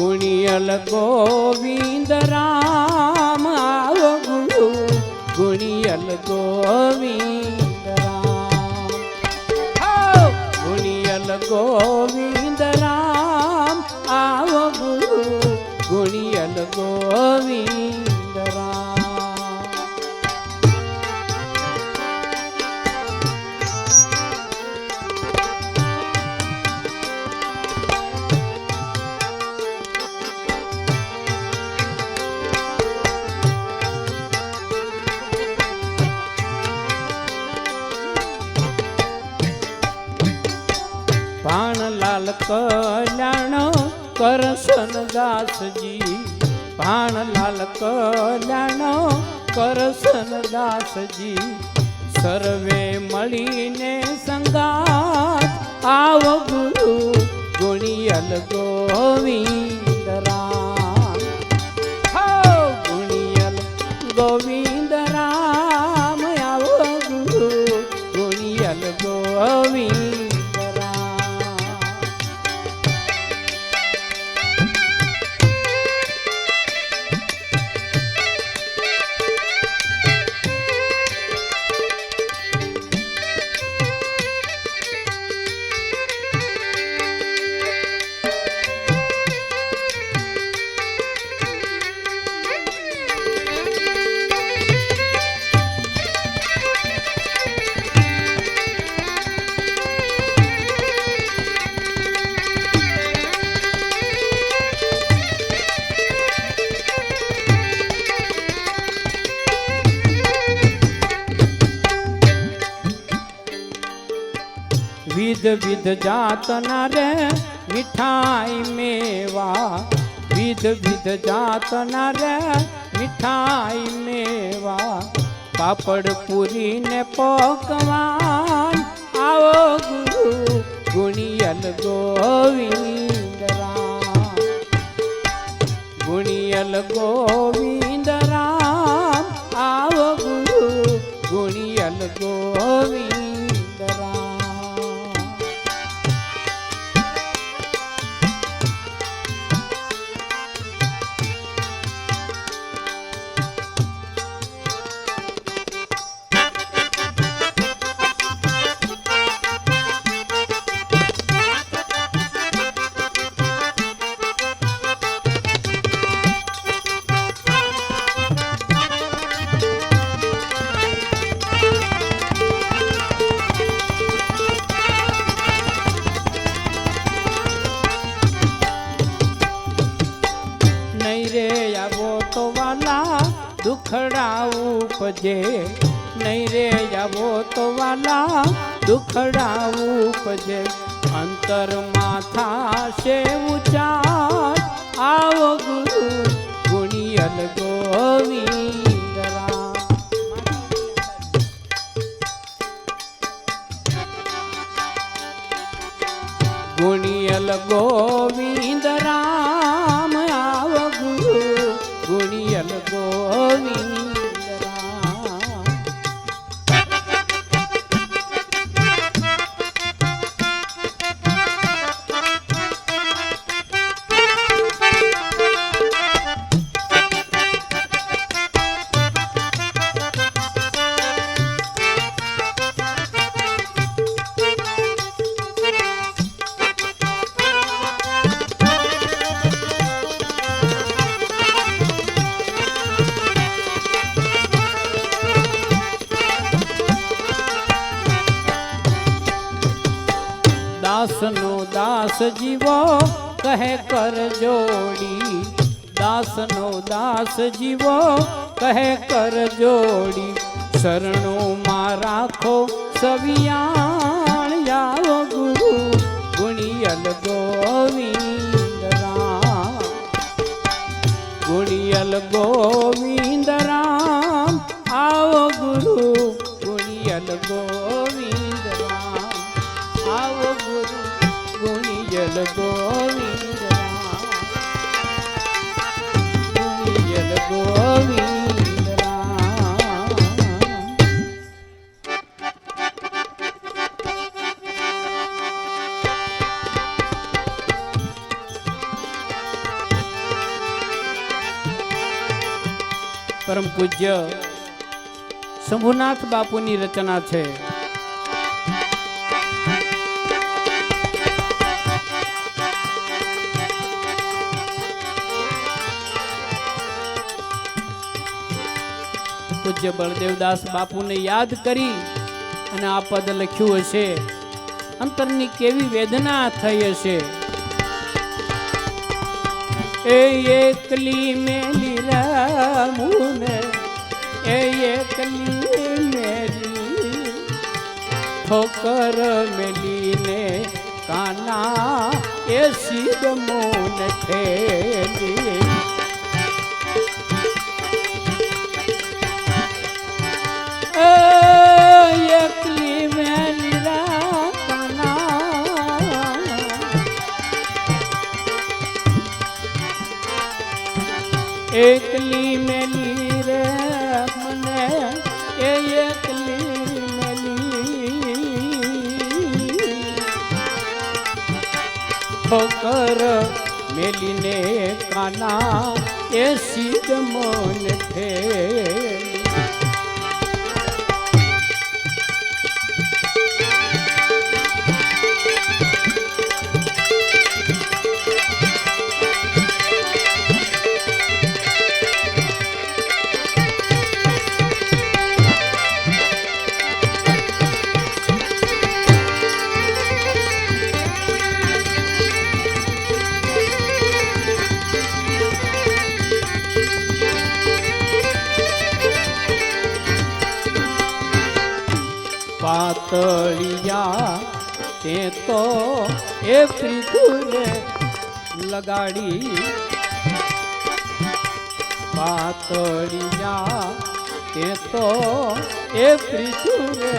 ગુણિયલ ગોવિંદ રામ આવો ગુરુ ગુણિયલ ગોવિંદ રામ હો! ગુણિયલ ગોવિંદ દાસજી ભાણલાલ કલ્યાણ કરશન દાસજી. સર્વે મળીને સંગાત આવ ગુરુ ગુણિયલ ગોવિંદ રામ ગુણિયલ ગોવિંદ વિધ વિધ જાતના રે મીઠાઈ મેવા વિધ વિધ જાતના રે મીઠાઈ મેવા પાપડ પૂરી ને પકવાન આવો ગુરુ ગુણિયલ ગોવિંદ રામ ગુણિયલ ગોવિંદ રામ આવો ગુરુ ગુણિયલ ગોવિંદ રામ દુખડા ઉપજે, નહીં રે આવો તો વાલા, દુખડા ઉપજે. અંતર માથા છે ઉચાર, આવો ગુરુ ગુણિયલ ગોવી ગુણિયલ ગોવિંદ દાસનો દાસ જીવો કહે કર જોડી. દાસનો દાસ જીવો કહે કર જોડી. શરણોમાં રાખો સવિયાણ આવો ગુરુ. ગુણિયલ ગોવિંદ રામ. ગુણિયલ ગોવિંદ રામ. આવો ગુરુ, ગુણિયલ ગોવિંદ પરમ પૂજ્ય શંભુનાથ બાપુની રચના છે. પૂજ્ય બળદેવદાસ બાપુને યાદ કરી અને આ પદ લખ્યું હશે. અંતરની કેવી વેદના થઈ હશે? એ એકલી મેલી રામુને, એ એકલી મેલી ઠોકર મેલીને કાના એ શિવ મોન ઠેલી. એકલી મેલી રે મને એ એકલી મેલી. ઠોકર મેલીને કાના એ સીધ મન ઠેલી પાતળિયા તે તો એ પૃથુને લગાડી. પાતળિયા તે તો એ પૃથુને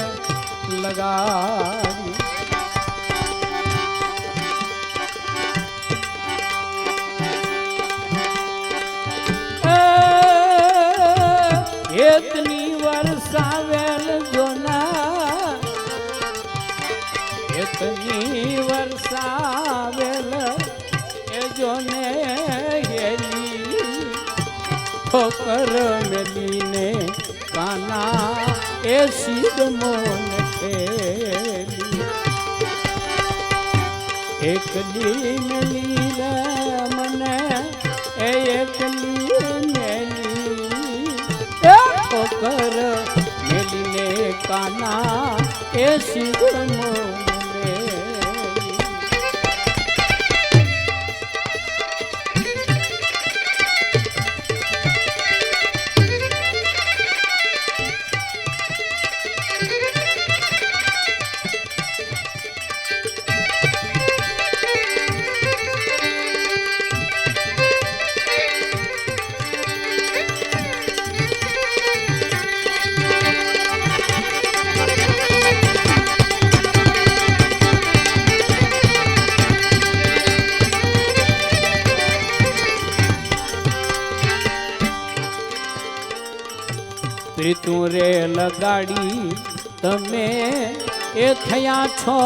લગાડી. ઠોકર મેલીને કાના એ સીધ મોન એકલી મેલી રે મને એ એકલી મેલી. એ ઠોકર મેલીને કાના એ સીધ મોન ત્રિતું રે લગાડી, તમે એ થયા છો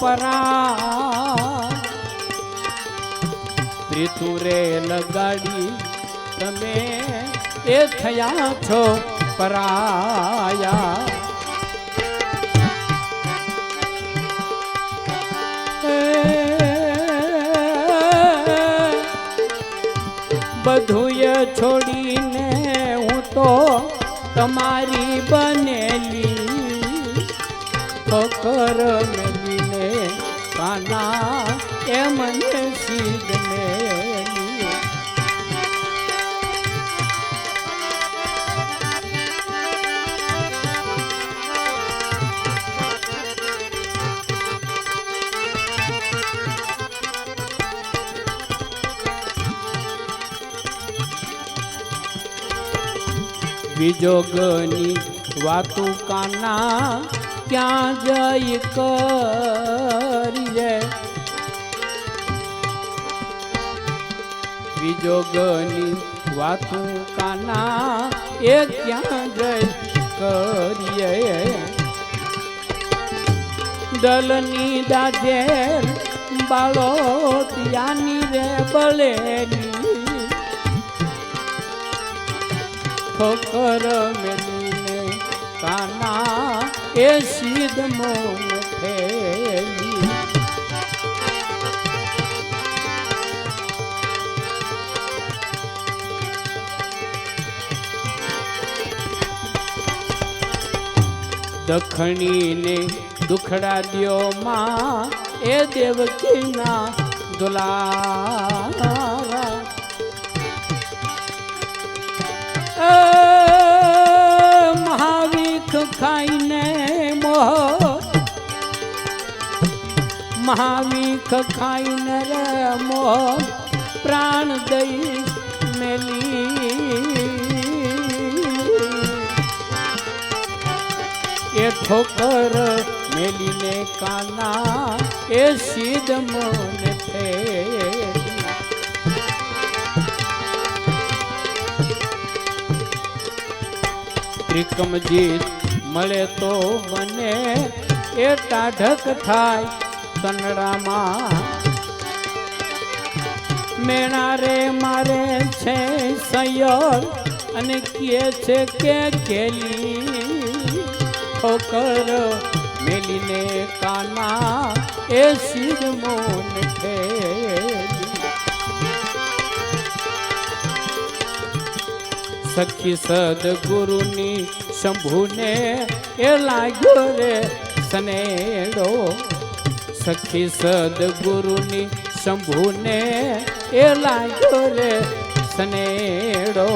પરા પ્રીતુ રે લગાડી, તમે એ થયા છો પરાયા બધુંય છોડીને હું તો તમારી બનેલી ફકર મેલીને કાના એ મને વિજોગની વાતું કાના ક્યાં જઈ કરીએ? વિજોગની વાતું કાના એ ક્યાં જઈ કરીએ? દલની દાજે બાળો ત્યાંની રે બળેલી ઠોકર મેલીને કાના એ સીધ મોન થેલી દખણીને દુખડા દ્યો માં એ દેવકીના દુલારા મહાવીખ ખાઈને રે મોહ પ્રાણ દઈ મેલી. એ ઠોકર મેલીને કાના, એ સીધ મન થેલી ત્રિકમજીત મળે તો મને, એ ટાઢક થાય કનડામાં મેણા રે મારે છે સૈયર અને કહે છે કે કેલી ઠોકર મેલીને કાના એ શિર મોન સખી સદગુરુની શંભુને એ લાગ્યો રે સનેડો સખી સદગુરુની શંભુને એ લાગ્યો રે સનેડો.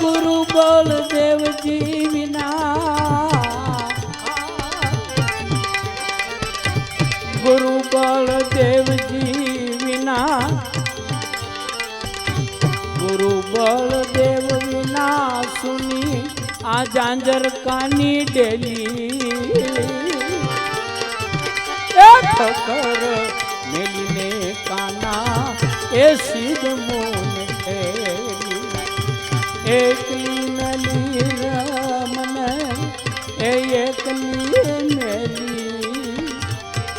ગુરુ બોલ દેવજી વિના. ગુરુ બળદેવજી વિના. ગુરુ બળદેવ વિના સુની આ જાંજર કાની ડેલી? એ ઠોકર મેલીને કાના, એ સીધ મોન એકલી મેલી રમન, એ એકલી મેલી.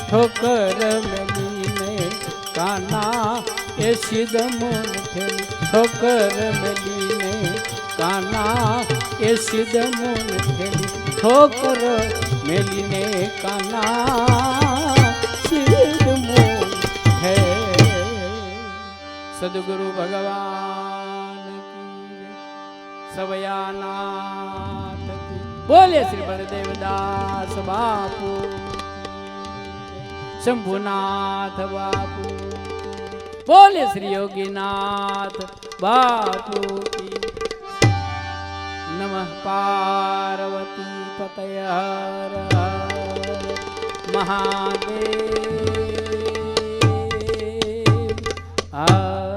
ઠોકર મેલીને કાના, એ સીધ મોન ઠોકર મેલીને કાના એ સીધ મોન ખેલી ઠોકર મેલીને કાના. સીધ મોન હે. સદગુરુ ભગવાન. સવયાનાથ બોલે શ્રી બળદેવદાસ બાપુ શંભુનાથ બાપુ બોલે શ્રી યોગીનાથ બાપુ કી पार्वती पतयार महादे आ